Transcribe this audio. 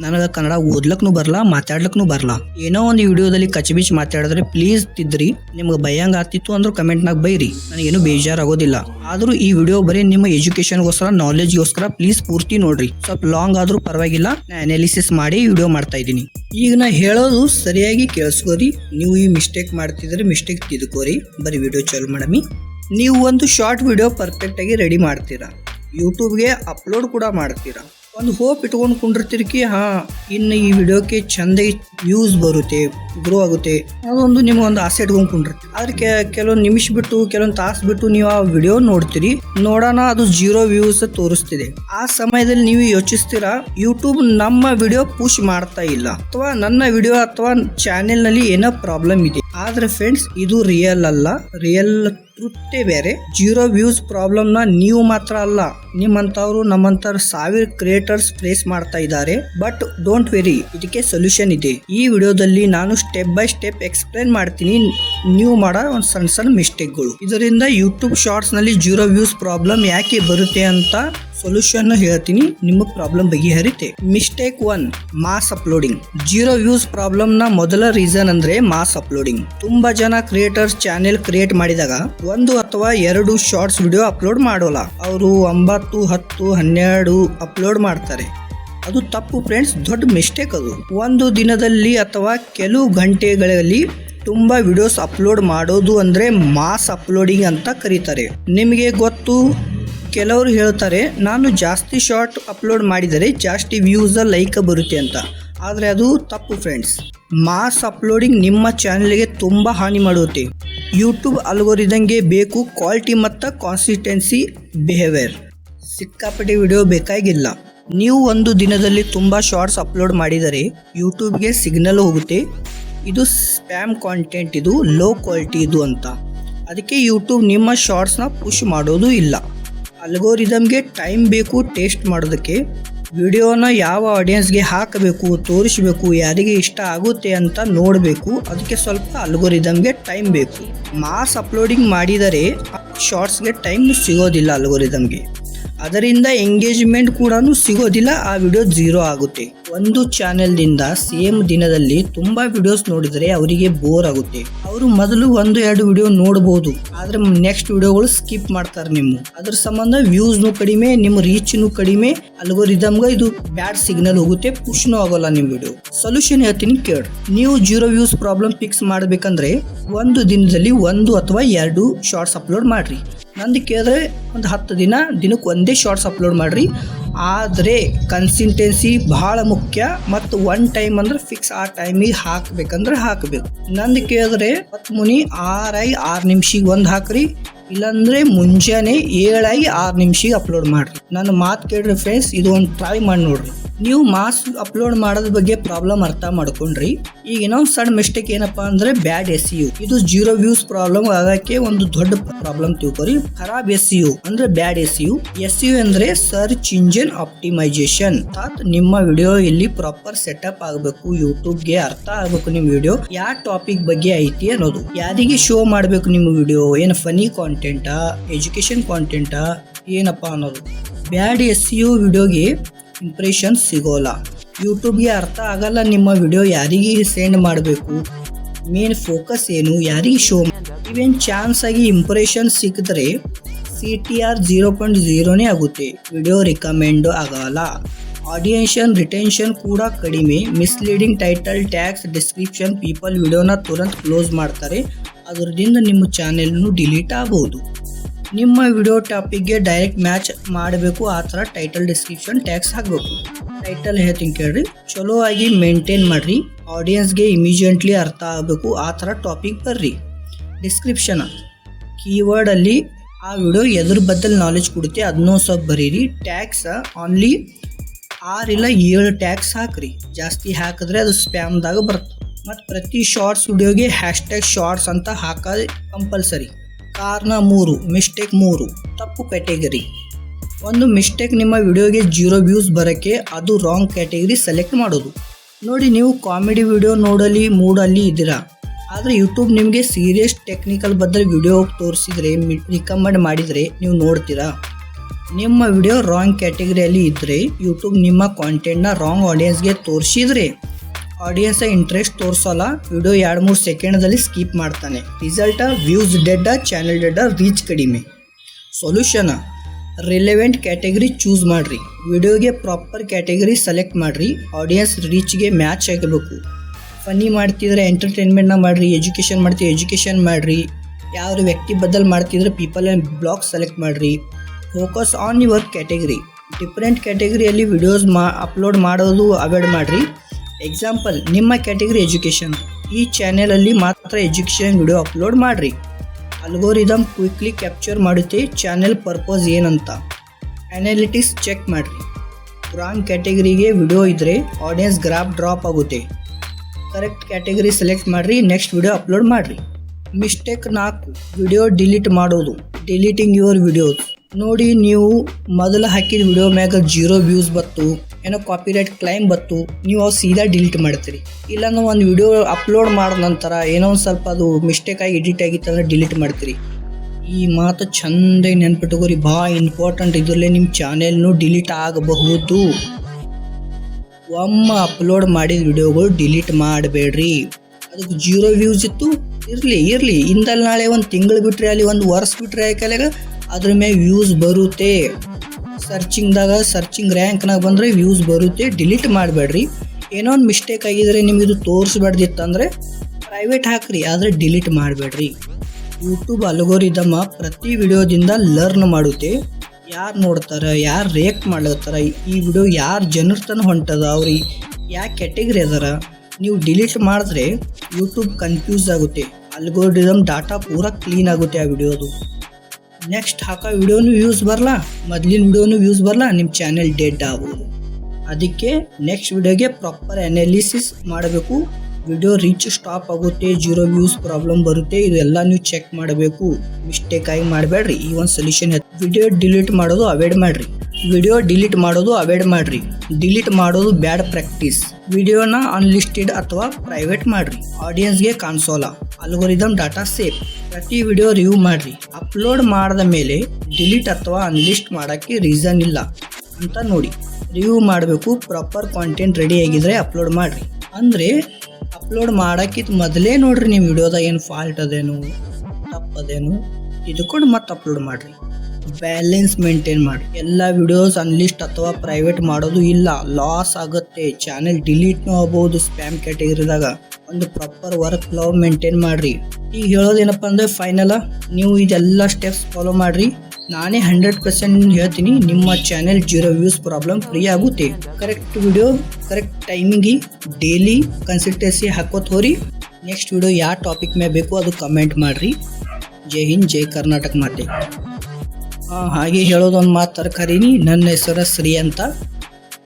ನನಗೆ ಕನ್ನಡ ಓದ್ಲಕ್ನು ಬರಲ್ಲ ಮಾತಾಡ್ಲಕ್ನು ಬರಲ್ಲ ಏನೋ ಒಂದು ವಿಡಿಯೋದಲ್ಲಿ ಕಚ್ಚಬಿಚ್ ಮಾತಾಡಿದ್ರೆ ಪ್ಲೀಸ್ ತಿದ್ರಿ. ನಿಮ್ಗೆ ಭಯಂಗ ಆಗ್ತಿತ್ತು ಅಂದ್ರೆ ಕಮೆಂಟ್ನಾಗ ಬೈರಿ. ನನಗೇನು ಬೇಜಾರಾಗೋದಿಲ್ಲ. ಆದ್ರೂ ಈ ವಿಡಿಯೋ ಬರೀ ನಿಮ್ಮ ಎಜುಕೇಶನ್ಗೋಸ್ಕರ ನಾಲೆಜ್ಗೋಸ್ಕರ ಪ್ಲೀಸ್ ಪೂರ್ತಿ ನೋಡ್ರಿ. ಸ್ವಲ್ಪ ಲಾಂಗ್ ಆದ್ರೂ ಪರವಾಗಿಲ್ಲ, ನಾ ಅನಾಲಿಸಿಸ್ ಮಾಡಿ ವಿಡಿಯೋ ಮಾಡ್ತಾ ಇದ್ದೀನಿ. ಈಗ ನಾ ಹೇಳೋದು ಸರಿಯಾಗಿ ಕೇಳಿಸ್ಕೋರಿ. ನೀವು ಈ ಮಿಸ್ಟೇಕ್ ಮಾಡ್ತಿದ್ರೆ ಮಿಸ್ಟೇಕ್ ತಿದ್ಕೋರಿ. ಬರೀ ವಿಡಿಯೋ ಚಾಲು ಮಾಡಮಿ. ನೀವು ಒಂದು ಶಾರ್ಟ್ ವಿಡಿಯೋ ಪರ್ಫೆಕ್ಟ್ ಆಗಿ ರೆಡಿ ಮಾಡ್ತೀರಾ. ಯೂಟ್ಯೂಬ್ಗೆ ಅಪ್ಲೋಡ್ ಕೂಡ ಮಾಡ್ತೀರಾ. ಒಂದು ಹೋಪ್ ಇಟ್ಕೊಂಡು ಕುಂಡಿರ್ತಿರ್ಕಿ, ಹಾ, ಇನ್ನು ಈ ವಿಡಿಯೋಕ್ಕೆ ಚಂದ ವ್ಯೂಸ್ ಬರುತ್ತೆ ಗ್ರೋ ಆಗುತ್ತೆ ಅದೊಂದು ನಿಮಗೊಂದು ಆಸೆ ಇಟ್ಕೊಂಡು ಕುಂಡಿರ್ತೀವಿ ಆದ್ರೆ ಕೆಲವೊಂದು ನಿಮಿಷ ಬಿಟ್ಟು, ಕೆಲವೊಂದು ತಾಸು ಬಿಟ್ಟು ನೀವು ಆ ವಿಡಿಯೋ ನೋಡ್ತೀರಿ, ನೋಡೋಣ ಅದು ಜೀರೋ ವ್ಯೂಸ್ ತೋರಿಸ್ತಿದೆ. ಆ ಸಮಯದಲ್ಲಿ ನೀವು ಯೋಚಿಸ್ತೀರಾ ಯೂಟ್ಯೂಬ್ ನಮ್ಮ ವಿಡಿಯೋ ಪುಷ್ ಮಾಡ್ತಾ ಇಲ್ಲ, ಅಥವಾ ನನ್ನ ವಿಡಿಯೋ ಅಥವಾ ಚಾನೆಲ್ನಲ್ಲಿ ಏನೋ ಪ್ರಾಬ್ಲಮ್ ಇದೆ. ಆದ್ರೆ ಫ್ರೆಂಡ್ಸ್ ಇದು ರಿಯಲ್ ಅಲ್ಲ ರಿಯಲ್ ತೃಪ್ತಿ ಬೇರೆ. ಜೀರೋ ವ್ಯೂಸ್ ಪ್ರಾಬ್ಲಮ್ನ ನೀವು ಮಾತ್ರ ಅಲ್ಲ ನಿಮ್ಮಂತವ್ರು ನಮ್ಮಂತ ಸಾವಿರ ಕ್ರಿಯೇಟರ್ಸ್ ಫೇಸ್ ಮಾಡ್ತಾ ಇದ್ದಾರೆ. ಬಟ್ ಡೋಂಟ್ ವೆರಿ ಇದಕ್ಕೆ ಸೊಲ್ಯೂಷನ್ ಇದೆ. ಈ ವಿಡಿಯೋದಲ್ಲಿ ನಾನು ಸ್ಟೆಪ್ ಬೈ ಸ್ಟೆಪ್ ಎಕ್ಸ್ಪ್ಲೈನ್ ಮಾಡ್ತೀನಿ. ನೀವು ಮಾಡೋ ಒಂದು ಸಣ್ಣ ಸಣ್ಣ ಮಿಸ್ಟೇಕ್ಗಳು ಇದರಿಂದ ಯೂಟ್ಯೂಬ್ ಶಾರ್ಟ್ಸ್ನಲ್ಲಿ ಜೀರೋ ವ್ಯೂಸ್ ಪ್ರಾಬ್ಲಮ್ ಯಾಕೆ ಬರುತ್ತೆ ಅಂತ ಸೊಲ್ಯೂಷನ್ ಹೇಳ್ತೀನಿ. ನಿಮ್ಮ problem ಬಗೆಹರಿತೆ. Mistake one mass uploading zero views ಪ್ರಾಬ್ಲಮ್ನ ಮೊದಲ ರೀಸನ್ ಅಂದ್ರೆ ಮಾಸ್ ಅಪ್ಲೋಡಿಂಗ್ ತುಂಬಾ ಜನ ಕ್ರಿಯೇಟರ್ಸ್ ಚಾನೆಲ್ ಕ್ರಿಯೇಟ್ ಮಾಡಿದಾಗ ಒಂದು ಅಥವಾ ಎರಡು ಶಾರ್ಟ್ಸ್ ವಿಡಿಯೋ ಅಪ್ಲೋಡ್ ಮಾಡೋಲ್ಲ. ಅವರು ಒಂಬತ್ತು ಹತ್ತು ಹನ್ನೆರಡು ಅಪ್ಲೋಡ್ ಮಾಡ್ತಾರೆ. ಅದು ತಪ್ಪು ಫ್ರೆಂಡ್ಸ್ ದೊಡ್ಡ ಮಿಸ್ಟೇಕ್ ಅದು. ಒಂದು ದಿನದಲ್ಲಿ ಅಥವಾ ಕೆಲವು ಗಂಟೆಗಳಲ್ಲಿ ತುಂಬ ವಿಡಿಯೋಸ್ ಅಪ್ಲೋಡ್ ಮಾಡೋದು ಅಂದರೆ ಮಾಸ್ ಅಪ್ಲೋಡಿಂಗ್ ಅಂತ ಕರೀತಾರೆ. ನಿಮಗೆ ಗೊತ್ತು, ಕೆಲವರು ಹೇಳ್ತಾರೆ, ನಾನು ಜಾಸ್ತಿ ಶಾರ್ಟ್ ಅಪ್ಲೋಡ್ ಮಾಡಿದರೆ ಜಾಸ್ತಿ ವ್ಯೂಸ ಲೈಕ್ ಬರುತ್ತೆ ಅಂತ. ಆದರೆ ಅದು ತಪ್ಪು ಫ್ರೆಂಡ್ಸ್ ಮಾಸ್ ಅಪ್ಲೋಡಿಂಗ್ ನಿಮ್ಮ ಚಾನಲ್ಗೆ ತುಂಬ ಹಾನಿ ಮಾಡುತ್ತೆ. ಯೂಟ್ಯೂಬ್ ಅಲ್ಗೋರಿದಂಗೆ ಬೇಕು ಕ್ವಾಲಿಟಿ ಮತ್ತು ಕಾನ್ಸಿಸ್ಟೆನ್ಸಿ ಬಿಹೇವಿಯರ್ ಸಿಕ್ಕಾಪಟ್ಟೆ ವಿಡಿಯೋ ಬೇಕಾಗಿಲ್ಲ. ನೀವು ಒಂದು ದಿನದಲ್ಲಿ ತುಂಬ ಶಾರ್ಟ್ಸ್ ಅಪ್ಲೋಡ್ ಮಾಡಿದರೆ ಯೂಟ್ಯೂಬ್ಗೆ ಸಿಗ್ನಲ್ ಹೋಗುತ್ತೆ. ಇದು ಸ್ಪ್ಯಾಮ್ ಕಾಂಟೆಂಟ್ ಇದು ಲೋ ಕ್ವಾಲಿಟಿ ಇದು ಅಂತ. ಅದಕ್ಕೆ ಯೂಟ್ಯೂಬ್ ನಿಮ್ಮ ಶಾರ್ಟ್ಸ್ನ ಪುಷ್ ಮಾಡೋದು ಇಲ್ಲ. ಅಲ್ಗೋರಿದಮ್ಗೆ ಟೈಮ್ ಬೇಕು ಟೇಸ್ಟ್ ಮಾಡೋದಕ್ಕೆ. ವಿಡಿಯೋನ ಯಾವ ಆಡಿಯನ್ಸ್ಗೆ ಹಾಕಬೇಕು, ತೋರಿಸಬೇಕು, ಯಾರಿಗೆ ಇಷ್ಟ ಆಗುತ್ತೆ ಅಂತ ನೋಡಬೇಕು. ಅದಕ್ಕೆ ಸ್ವಲ್ಪ ಅಲ್ಗೋರಿದಮ್ಗೆ ಟೈಮ್ ಬೇಕು. ಮಾಸ್ ಅಪ್ಲೋಡಿಂಗ್ ಮಾಡಿದರೆ ಶಾರ್ಟ್ಸ್ಗೆ ಟೈಮ್ ಸಿಗೋದಿಲ್ಲ ಅಲ್ಗೋರಿದಮ್ಗೆ ಅದರಿಂದ ಎಂಗೇಜ್ಮೆಂಟ್ ಕೂಡ ಸಿಗೋದಿಲ್ಲ, ಆ ವಿಡಿಯೋ ಜೀರೋ ಆಗುತ್ತೆ. ಒಂದು ಚಾನೆಲ್ನಿಂದ ಸೇಮ್ ದಿನದಲ್ಲಿ ತುಂಬಾ ವಿಡಿಯೋಸ್ ನೋಡಿದರೆ ಅವರಿಗೆ ಬೋರ್ ಆಗುತ್ತೆ. ಅವರು ಮೊದಲು ಒಂದು ಎರಡು ವಿಡಿಯೋ ನೋಡಬಹುದು ಆದ್ರೆ ನೆಕ್ಸ್ಟ್ ವಿಡಿಯೋಗಳು ಸ್ಕಿಪ್ ಮಾಡ್ತಾರೆ ನಿಮ್ಮ. ಅದ್ರ ಸಂಬಂಧ ವ್ಯೂಸ್ನು ಕಡಿಮೆ, ನಿಮ್ಮ ರೀಚ್ನು ಕಡಿಮೆ ಅಲ್ಗೋರಿದಮ್ಗೆ ಇದು ಬ್ಯಾಡ್ ಸಿಗ್ನಲ್ ಹೋಗುತ್ತೆ ಪುಷ್ನೂ ಆಗೋಲ್ಲ ನಿಮ್ಮ ವಿಡಿಯೋ ಸೊಲ್ಯೂಷನ್ ಹೇಳ್ತೀನಿ ಕೇಳಿ. ನೀವು ಜೀರೋ ವ್ಯೂಸ್ ಪ್ರಾಬ್ಲಮ್ ಫಿಕ್ಸ್ ಮಾಡಬೇಕಂದ್ರೆ ಒಂದು ದಿನದಲ್ಲಿ ಒಂದು ಅಥವಾ ಎರಡು ಶಾರ್ಟ್ಸ್ ಅಪ್ಲೋಡ್ ಮಾಡ್ರಿ. ನಂದು ಕೇಳಿದ್ರೆ ಒಂದು ಹತ್ತು ದಿನ, ದಿನಕ್ಕೆ ಒಂದೇ ಶಾರ್ಟ್ಸ್ ಅಪ್ಲೋಡ್ ಮಾಡಿರಿ. ಆದರೆ ಕನ್ಸಿಸ್ಟೆನ್ಸಿ ಭಾಳ ಮುಖ್ಯ, ಮತ್ತು ಒನ್ ಟೈಮ್ ಅಂದ್ರೆ ಫಿಕ್ಸ್ ಆ ಟೈಮಿಗೆ ಹಾಕಬೇಕಂದ್ರೆ ಹಾಕಬೇಕು. ನಂದು ಕೇಳಿದ್ರೆ ಹತ್ತು ಮುನಿ ಐ ಆರು ನಿಮಿಷಿಗೆ ಒಂದು ಹಾಕ್ರಿ. ಇಲ್ಲಾಂದ್ರೆ ಮುಂಜಾನೆ ಏಳಾಗಿ ಆರು ನಿಮಿಷಿಗೆ ಅಪ್ಲೋಡ್ ಮಾಡ್ರಿ ನನ್ನ ಮಾತು ಕೇಳ್ರಿ ಫ್ರೆಂಡ್ಸ್ ಇದು ಒಂದು ಟ್ರೈ ಮಾಡಿ ನೋಡ್ರಿ. ನೀವು ಮಾಸ್ ಅಪ್ಲೋಡ್ ಮಾಡೋದ್ರ ಬಗ್ಗೆ ಪ್ರಾಬ್ಲಮ್ ಅರ್ಥ ಮಾಡ್ಕೊಂಡ್ರಿ. ಈಗ ಇನ್ನೊಂದು ಸಣ್ಣ ಮಿಸ್ಟೇಕ್ ಏನಪ್ಪಾ ಅಂದ್ರೆ ಬ್ಯಾಡ್ ಎಸ್ ಯು ಇದು ಜೀರೋ ವ್ಯೂಸ್ ಪ್ರಾಬ್ಲಮ್ ಆಗಕ್ಕೆ ಒಂದು ದೊಡ್ಡ ಪ್ರಾಬ್ಲಮ್ ತಿಳ್ಕೊರಿ. ಖರಾಬ್ ಎಸ್ ಯು ಅಂದ್ರೆ bad S U S U ಅಂದ್ರೆ ಸರ್ಚ್ ಇಂಜಿನ್ ಆಪ್ಟಿಮೈಸೇಷನ್ ಅರ್ಥಾತ್ ನಿಮ್ಮ ವಿಡಿಯೋ ಇಲ್ಲಿ ಪ್ರಾಪರ್ ಸೆಟಪ್ ಆಗಬೇಕು ಯೂಟ್ಯೂಬ್ಗೆ ಅರ್ಥ ಆಗಬೇಕು ನಿಮ್ಮ ವಿಡಿಯೋ ಯಾವ ಟಾಪಿಕ್ ಬಗ್ಗೆ ಐತಿ ಅನ್ನೋದು. ಯಾರಿಗೆ ಶೋ ಮಾಡಬೇಕು ನಿಮ್ಮ ವಿಡಿಯೋ ಏನು ಫನಿ ಕಾಂಟೆಂಟಾ ಎಜುಕೇಶನ್ ಕಾಂಟೆಂಟಾ ಏನಪ್ಪ ಅನ್ನೋದು. ಬ್ಯಾಡ್ ಎಸ್ ಯು ವಿಡಿಯೋಗೆ ಇಂಪ್ರೆಷನ್ ಸಿಗೋಲ್ಲ. ಯೂಟ್ಯೂಬ್ಗೆ ಅರ್ಥ ಆಗಲ್ಲ, ನಿಮ್ಮ ವಿಡಿಯೋ ಯಾರಿಗೆ ಸೆಂಡ್ ಮಾಡಬೇಕು? ಮೇನ್ ಫೋಕಸ್ ಏನು? ಯಾರಿಗೆ ಶೋ ಇವೇನ್ ಚಾನ್ಸ್ ಆಗಿ ಇಂಪ್ರೆಷನ್ ಸಿಕ್ಕಿದ್ರೆ C T R zero point ಜೀರೋನೇ ಆಗುತ್ತೆ. ವಿಡಿಯೋ ರಿಕಮೆಂಡ್ ಆಗಲ್ಲ. ಆಡಿಯನ್ಷನ್ ರಿಟೆನ್ಷನ್ ಕೂಡ ಕಡಿಮೆ. Misleading title tags description people ವಿಡಿಯೋನ ತುರಂತ ಕ್ಲೋಸ್ ಮಾಡ್ತಾರೆ. ಅದರಿಂದ ನಿಮ್ಮ ಚಾನೆಲ್ನು ಡಿಲೀಟ್ ಆಗ್ಬೋದು. ನಿಮ್ಮ ವಿಡಿಯೋ ಟಾಪಿಕ್ಗೆ ಡೈರೆಕ್ಟ್ ಮ್ಯಾಚ್ ಮಾಡಬೇಕು, ಆ ಥರ ಟೈಟಲ್ ಡಿಸ್ಕ್ರಿಪ್ಷನ್ ಟ್ಯಾಕ್ಸ್ ಹಾಕಬೇಕು. ಟೈಟಲ್ ಹೇಳ್ತೀನಿ ಕೇಳ್ರಿ. ಚಲೋ ಆಗಿ ಮೇಂಟೈನ್ ಮಾಡಿರಿ. ಆಡಿಯನ್ಸ್ಗೆ ಇಮಿಜಿಯೆಂಟ್ಲಿ ಅರ್ಥ ಆಗಬೇಕು, ಆ ಥರ ಟಾಪಿಕ್ ಬರ್ರಿ. ಡಿಸ್ಕ್ರಿಪ್ಷನ್. ಕೀವರ್ಡಲ್ಲಿ ಆ ವಿಡಿಯೋ ಎದ್ರ ಬದಲ್ ನಾಲೆಜ್ ಕೊಡುತ್ತೆ, ಅದನ್ನೂ ಸ್ವಲ್ಪ ಬರೀರಿ. ಟ್ಯಾಕ್ಸ್ ಆನ್ಲಿ ಆರಿಲ್ಲ ಏಳು ಟ್ಯಾಕ್ಸ್ ಹಾಕ್ರಿ. ಜಾಸ್ತಿ ಹಾಕಿದ್ರೆ ಅದು ಸ್ಪ್ಯಾಮ್ದಾಗ ಬರುತ್ತೆ ಮತ್ತು ಪ್ರತಿ ಶಾರ್ಟ್ಸ್ ವಿಡಿಯೋಗೆ ಹ್ಯಾಶ್ಟ್ಯಾಗ್ ಶಾರ್ಟ್ಸ್ ಅಂತ ಹಾಕೋದು ಕಂಪಲ್ಸರಿ ಕಾರಣ ಮೂರು ಮಿಸ್ಟೇಕ್ ಮೂರು, ತಪ್ಪು ಕ್ಯಾಟಗರಿ ಒಂದು ಮಿಸ್ಟೇಕ್ ನಿಮ್ಮ ವಿಡಿಯೋಗೆ ಜೀರೋ ವ್ಯೂಸ್ ಬರೋಕ್ಕೆ ಅದು ರಾಂಗ್ ಕ್ಯಾಟಗರಿ ಸೆಲೆಕ್ಟ್ ಮಾಡೋದು. ನೋಡಿ ನೀವು ಕಾಮಿಡಿ ವಿಡಿಯೋ ನೋಡಲಿ ಮೂಡಲ್ಲಿ ಇದ್ದೀರಾ. ಆದರೆ ಯೂಟ್ಯೂಬ್ ನಿಮಗೆ ಸೀರಿಯಸ್ ಟೆಕ್ನಿಕಲ್ ಬದ್ದಲ್ಲಿ ವಿಡಿಯೋ ತೋರಿಸಿದ್ರೆ ರಿಕಮೆಂಡ್ ಮಾಡಿದರೆ ನೀವು ನೋಡ್ತೀರಾ. ನಿಮ್ಮ ವಿಡಿಯೋ ರಾಂಗ್ ಕ್ಯಾಟಗರಿಯಲ್ಲಿ ಇದ್ದರೆ ಯೂಟ್ಯೂಬ್ ನಿಮ್ಮ ಕಾಂಟೆಂಟ್ನ ರಾಂಗ್ ಆಡಿಯನ್ಸ್ಗೆ ತೋರಿಸಿದ್ರೆ ಆಡಿಯನ್ಸ್ ಇಂಟ್ರೆಸ್ಟ್ ತೋರಿಸೋಲ್ಲ ವಿಡಿಯೋ ಎರಡು ಮೂರು ಸೆಕೆಂಡ್ದಲ್ಲಿ ಸ್ಕಿಪ್ ಮಾಡ್ತಾನೆ. Result views dead channel dead reach ಕಡಿಮೆ. ಸೊಲ್ಯೂಷನ್ ರಿಲೆವೆಂಟ್ ಕ್ಯಾಟಗರಿ ಚೂಸ್ ಮಾಡಿರಿ. ವಿಡಿಯೋಗೆ ಪ್ರಾಪರ್ ಕ್ಯಾಟಗರಿ ಸೆಲೆಕ್ಟ್ ಮಾಡಿರಿ. ಆಡಿಯನ್ಸ್ ರೀಚ್ಗೆ ಮ್ಯಾಚ್ ಆಗಬೇಕು. ಫನ್ನಿ ಮಾಡ್ತಿದ್ರೆ ಎಂಟರ್ಟೈನ್ಮೆಂಟ್ನ ಮಾಡಿರಿ ಎಜುಕೇಷನ್ ಮಾಡ್ತೀವಿ ಎಜುಕೇಷನ್ ಮಾಡಿರಿ. ಯಾವ ವ್ಯಕ್ತಿ ಬದಲ್ ಮಾಡ್ತಿದ್ರೆ ಪೀಪಲ್ ಆ್ಯಂಡ್ ಬ್ಲಾಗ್ ಸೆಲೆಕ್ಟ್ ಮಾಡಿರಿ. Focus on your category different ಕ್ಯಾಟಗರಿಯಲ್ಲಿ videos ಮಾ ಅಪ್ಲೋಡ್ ಮಾಡೋದು ಅವಾಯ್ಡ್ ಮಾಡಿರಿ. ಎಕ್ಸಾಂಪಲ್ ನಿಮ್ಮ ಕ್ಯಾಟಗರಿ ಎಜುಕೇಷನ್ ಈ ಚಾನೆಲಲ್ಲಿ ಮಾತ್ರ ಎಜುಕೇಷನ್ ವಿಡಿಯೋ ಅಪ್ಲೋಡ್ ಮಾಡಿರಿ. ಅಲ್ಗೋರಿದಮ್ ಕ್ವಿಕ್ಲಿ ಕ್ಯಾಪ್ಚರ್ ಮಾಡುತ್ತೆ ಚಾನೆಲ್ ಪರ್ಪಸ್ ಏನಂತ. ಅನಾಲಿಟಿಕ್ಸ್ ಚೆಕ್ ಮಾಡಿರಿ. ರಾಂಗ್ ಕ್ಯಾಟಗರಿಗೆ ವಿಡಿಯೋ ಇದ್ದರೆ ಆಡಿಯನ್ಸ್ ಗ್ರಾಫ್ ಡ್ರಾಪ್ ಆಗುತ್ತೆ. ಕರೆಕ್ಟ್ ಕ್ಯಾಟಗರಿ ಸೆಲೆಕ್ಟ್ ಮಾಡಿರಿ ನೆಕ್ಸ್ಟ್ ವಿಡಿಯೋ ಅಪ್ಲೋಡ್ ಮಾಡಿರಿ. ಮಿಸ್ಟೇಕ್ ನಾಲ್ಕು. ವಿಡಿಯೋ ಡಿಲೀಟ್ ಮಾಡೋದು. ಡಿಲೀಟಿಂಗ್ ಯುವರ್ ವಿಡಿಯೋಸ್ ನೋಡಿ ನೀವು ಮೊದಲು ಹಾಕಿದ ವಿಡಿಯೋ ಮ್ಯಾಗ ಜೀರೋ ವ್ಯೂಸ್ ಬತ್ತು, ಏನೋ ಕಾಪಿರೈಟ್ ಕ್ಲೈಮ್ ಬತ್ತು, ನೀವು ಅವು ಸೀದಾ ಡಿಲೀಟ್ ಮಾಡ್ತೀರಿ. ಇಲ್ಲಾಂದ್ರೆ ಒಂದು ವಿಡಿಯೋ ಅಪ್ಲೋಡ್ ಮಾಡಿದ ನಂತರ ಏನೋ ಒಂದು ಸ್ವಲ್ಪ ಅದು ಮಿಸ್ಟೇಕ್ ಆಗಿ ಎಡಿಟ್ ಆಗಿತ್ತು ಅಂದರೆ ಡಿಲೀಟ್ ಮಾಡ್ತೀರಿ. ಈ ಮಾತು ಚಂದಾಗಿ ನೆನ್ಪಿಟ್ಕೋರಿ ಭಾಳ ಇಂಪಾರ್ಟೆಂಟ್ ಇದರಲ್ಲೇ ನಿಮ್ಮ ಚಾನೆಲ್ನು ಡಿಲೀಟ್ ಆಗಬಹುದು. ಒಮ್ಮೆ ಅಪ್ಲೋಡ್ ಮಾಡಿದ ವಿಡಿಯೋಗಳು ಡಿಲೀಟ್ ಮಾಡಬೇಡ್ರಿ. ಅದಕ್ಕೆ ಜೀರೋ ವ್ಯೂಸ್ ಇತ್ತು, ಇರಲಿ ಇರಲಿ. ಇಂದಲ್ಲಿ ನಾಳೆ ಒಂದು ತಿಂಗಳು ಬಿಟ್ಟರೆ ಅಲ್ಲಿ ಒಂದು ವರ್ಷ ಬಿಟ್ಟರೆ ಯಾಕೆಲ್ಲ ಅದ್ರ ಮೇಲೆ ವ್ಯೂಸ್ ಬರುತ್ತೆ. ಸರ್ಚಿಂಗ್ದಾಗ ಸರ್ಚಿಂಗ್ ರ್ಯಾಂಕ್ನಾಗ ಬಂದರೆ ವ್ಯೂಸ್ ಬರುತ್ತೆ. ಡಿಲೀಟ್ ಮಾಡಬೇಡ್ರಿ. ಏನೋ ಒಂದು ಮಿಸ್ಟೇಕ್ ಆಗಿದ್ರೆ ನಿಮ್ಗೆ ಇದು ತೋರಿಸ್ಬಾರ್ದಿತ್ತಂದರೆ ಪ್ರೈವೇಟ್ ಹಾಕ್ರಿ, ಆದರೆ ಡಿಲೀಟ್ ಮಾಡಬೇಡ್ರಿ. ಯೂಟ್ಯೂಬ್ ಅಲ್ಗೋರಿದಮ್ಮ ಪ್ರತಿ ವಿಡಿಯೋದಿಂದ ಲರ್ನ್ ಮಾಡುತ್ತೆ. ಯಾರು ನೋಡ್ತಾರೆ, ಯಾರು ರಿಯಾಕ್ಟ್ ಮಾಡ್ಲತ್ತಾರ, ಈ ವಿಡಿಯೋ ಯಾರು ಜನರ ತನ ಹೊಂಟದ, ಅವ್ರಿ ಯಾವ ಕ್ಯಾಟಗರಿ ಅದಾರ, ನೀವು ಡಿಲೀಟ್ ಮಾಡಿದ್ರೆ ಯೂಟ್ಯೂಬ್ ಕನ್ಫ್ಯೂಸ್ ಆಗುತ್ತೆ. ಅಲ್ಗೋರಿದಮ್ ಡಾಟಾ ಪೂರಾ ಕ್ಲೀನ್ ಆಗುತ್ತೆ ಆ ವಿಡಿಯೋದು. ನೆಕ್ಸ್ಟ್ ಹಾಕೋ ವಿಡಿಯೋನು ವ್ಯೂಸ್ ಬರಲ್ಲ ಮೊದಲಿನ ವಿಡಿಯೋನು ವ್ಯೂಸ್ ಬರಲ್ಲ ನಿಮ್ಮ ಚಾನೆಲ್ ಡೆಡ್ ಆಗ್ಬೋದು ಅದಕ್ಕೆ ನೆಕ್ಸ್ಟ್ ವಿಡಿಯೋಗೆ ಪ್ರಾಪರ್ ಅನಾಲಿಸಿಸ್ ಮಾಡಬೇಕು. ವಿಡಿಯೋ ರೀಚ್ ಸ್ಟಾಪ್ ಆಗುತ್ತೆ ಜೀರೋ ವ್ಯೂಸ್ ಪ್ರಾಬ್ಲಮ್ ಬರುತ್ತೆ, ಇದೆಲ್ಲ ನೀವು ಚೆಕ್ ಮಾಡಬೇಕು. ಮಿಸ್ಟೇಕ್ ಆಗಿ ಮಾಡಬೇಡ್ರಿ, ಈ ಒಂದು ಸೊಲ್ಯೂಷನ್ ವಿಡಿಯೋ ಡಿಲೀಟ್ ಮಾಡೋದು ಅವಾಯ್ಡ್ ಮಾಡ್ರಿ. ವಿಡಿಯೋ ಡಿಲೀಟ್ ಮಾಡೋದು ಅವಾಯ್ಡ್ ಮಾಡ್ರಿ. ಡಿಲೀಟ್ ಮಾಡೋದು ಬ್ಯಾಡ್ ಪ್ರಾಕ್ಟೀಸ್ ವಿಡಿಯೋನ ಅನ್ಲಿಸ್ಟೆಡ್ ಅಥವಾ ಪ್ರೈವೇಟ್ ಮಾಡ್ರಿ. ಆಡಿಯನ್ಸ್ಗೆ ಕಾಣಿಸೋಲ್ಲ ಅಲ್ಗೋರಿದಮ್ ಡಾಟಾ ಸೇಫ್. ಪ್ರತಿ ವಿಡಿಯೋ ರಿವ್ಯೂ ಮಾಡ್ರಿ. ಅಪ್ಲೋಡ್ ಮಾಡಿದ ಮೇಲೆ ಡಿಲೀಟ್ ಅಥವಾ ಅನ್ಲಿಸ್ಟ್ ಮಾಡೋಕ್ಕೆ ರೀಸನ್ ಇಲ್ಲ ಅಂತ ನೋಡಿ. ರಿವ್ಯೂ ಮಾಡಬೇಕು, ಪ್ರಾಪರ್ ಕಾಂಟೆಂಟ್ ರೆಡಿ ಆಗಿದ್ರೆ ಅಪ್ಲೋಡ್ ಮಾಡಿರಿ. ಅಂದರೆ ಅಪ್ಲೋಡ್ ಮಾಡೋಕ್ಕಿಂತ ಮೊದಲೇ ನೋಡ್ರಿ ನಿಮ್ಮ ವಿಡಿಯೋದಾಗ ಏನು ಫಾಲ್ಟ್ ಅದೇನು ತಪ್ಪದೇನು ಇದ್ಕೊಂಡು ಮತ್ತೆ ಅಪ್ಲೋಡ್ ಮಾಡಿರಿ. ಬ್ಯಾಲೆನ್ಸ್ ಮೇಂಟೈನ್ ಮಾಡಿ ಎಲ್ಲ ವಿಡಿಯೋಸ್ ಅನ್ಲಿಸ್ಟ್ ಅಥವಾ ಪ್ರೈವೇಟ್ ಮಾಡೋದು ಇಲ್ಲ. ಲಾಸ್ ಆಗುತ್ತೆ. ಚಾನೆಲ್ ಡಿಲೀಟ್ನೂ ಆಗ್ಬೋದು ಸ್ಪ್ಯಾಮ್ ಕ್ಯಾಟಗರಿದಾಗ ಒಂದು ಪ್ರಾಪರ್ ವರ್ಕ್ ಫ್ಲೋ ಮೇಂಟೈನ್ ಮಾಡ್ರಿ. ಈಗ ಹೇಳೋದೇನಪ್ಪ ಅಂದರೆ ಫೈನಲ ನೀವು ಇದೆಲ್ಲ ಸ್ಟೆಪ್ಸ್ ಫಾಲೋ ಮಾಡ್ರಿ. ನಾನೇ ಹಂಡ್ರೆಡ್ ಪರ್ಸೆಂಟ್ ಹೇಳ್ತೀನಿ, ನಿಮ್ಮ channel zero views problem free ಆಗುತ್ತೆ. ಕರೆಕ್ಟ್ ವಿಡಿಯೋ ಕರೆಕ್ಟ್ ಟೈಮಿಂಗಿಗೆ ಡೈಲಿ ಕನ್ಸಿಸ್ಟೆನ್ಸಿ ಹಾಕೋತೋರಿ ನೆಕ್ಸ್ಟ್ ವಿಡಿಯೋ ಯಾವ ಟಾಪಿಕ್ ಮೇಲೆ ಬೇಕು ಅದು ಕಮೆಂಟ್ ಮಾಡಿರಿ. ಜೈ ಹಿಂದ್, ಜೈ ಕರ್ನಾಟಕ ಮಾತೆ. ಹಾಗೆ ಹೇಳೋದೊಂದು ಮಾತು ತರಕಾರಿನಿ. ನನ್ನ ಹೆಸರು ಶ್ರೀ ಅಂತ.